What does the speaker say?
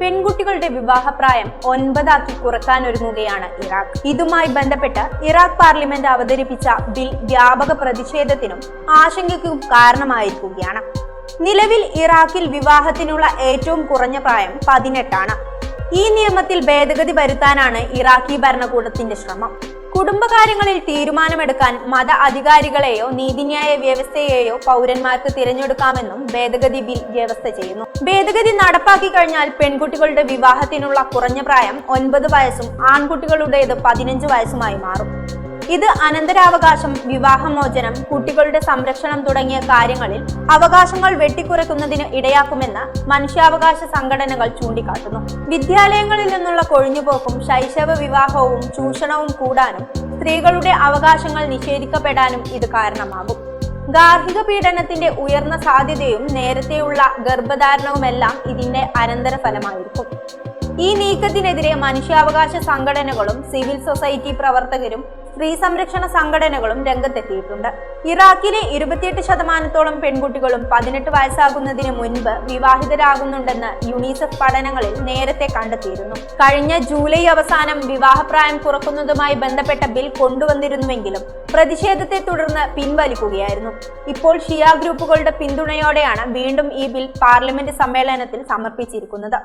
പെൺകുട്ടികളുടെ വിവാഹപ്രായം ഒൻപതാക്കി കുറക്കാനൊരുങ്ങുകയാണ് ഇറാഖ്. ഇതുമായി ബന്ധപ്പെട്ട് ഇറാഖ് പാർലമെന്റ് അവതരിപ്പിച്ച ബിൽ വ്യാപക പ്രതിഷേധത്തിനും ആശങ്കയ്ക്കും കാരണമായിരിക്കുകയാണ്. നിലവിൽ ഇറാഖിൽ വിവാഹത്തിനുള്ള ഏറ്റവും കുറഞ്ഞ പ്രായം പതിനെട്ടാണ്. ഈ നിയമത്തിൽ ഭേദഗതി വരുത്താനാണ് ഇറാഖി ഭരണകൂടത്തിന്റെ ശ്രമം. കുടുംബകാര്യങ്ങളിൽ തീരുമാനമെടുക്കാൻ മത അധികാരികളെയോ നീതിന്യായ വ്യവസ്ഥയെയോ പൗരന്മാർക്ക് തിരഞ്ഞെടുക്കാമെന്നും ഭേദഗതി ബിൽ വ്യവസ്ഥ ചെയ്യുന്നു. ഭേദഗതി നടപ്പാക്കി കഴിഞ്ഞാൽ പെൺകുട്ടികളുടെ വിവാഹത്തിനുള്ള കുറഞ്ഞ പ്രായം ഒൻപത് വയസ്സും ആൺകുട്ടികളുടേത് പതിനഞ്ച് വയസ്സുമായി മാറും. ഇത് അനന്തരാവകാശം വിവാഹമോചനം കുട്ടികളുടെ സംരക്ഷണം തുടങ്ങിയ കാര്യങ്ങളിൽ അവകാശങ്ങൾ വെട്ടിക്കുറയ്ക്കുന്നതിന് ഇടയാക്കുമെന്ന് മനുഷ്യാവകാശ സംഘടനകൾ ചൂണ്ടിക്കാട്ടുന്നു. വിദ്യാലയങ്ങളിൽ നിന്നുള്ള കൊഴിഞ്ഞുപോക്കും ശൈശവ വിവാഹവും ചൂഷണവും കൂടാനും സ്ത്രീകളുടെ അവകാശങ്ങൾ നിഷേധിക്കപ്പെടാനും ഇത് കാരണമാകും. ഗാർഹിക പീഡനത്തിന്റെ ഉയർന്ന സാധ്യതയും നേരത്തെയുള്ള ഗർഭധാരണവുമെല്ലാം ഇതിന്റെ അനന്തരഫലമായിരിക്കും. ഈ നീക്കത്തിനെതിരെ മനുഷ്യാവകാശ സംഘടനകളും സിവിൽ സൊസൈറ്റി പ്രവർത്തകരും സ്ത്രീ സംരക്ഷണ സംഘടനകളും രംഗത്തെത്തിയിട്ടുണ്ട്. ഇറാഖിലെ ഇരുപത്തിയെട്ട് ശതമാനത്തോളം പെൺകുട്ടികളും പതിനെട്ട് വയസ്സാകുന്നതിന് മുൻപ് വിവാഹിതരാകുന്നുണ്ടെന്ന് യുണിസെഫ് പഠനങ്ങളിൽ നേരത്തെ കണ്ടെത്തിയിരുന്നു. കഴിഞ്ഞ ജൂലൈ അവസാനം വിവാഹപ്രായം കുറക്കുന്നതുമായി ബന്ധപ്പെട്ട ബിൽ കൊണ്ടുവന്നിരുന്നുവെങ്കിലും പ്രതിഷേധത്തെ തുടർന്ന് പിൻവലിക്കുകയായിരുന്നു. ഇപ്പോൾ ഷിയ ഗ്രൂപ്പുകളുടെ പിന്തുണയോടെയാണ് വീണ്ടും ഈ ബിൽ പാർലമെന്റ് സമ്മേളനത്തിൽ സമർപ്പിച്ചിരിക്കുന്നത്.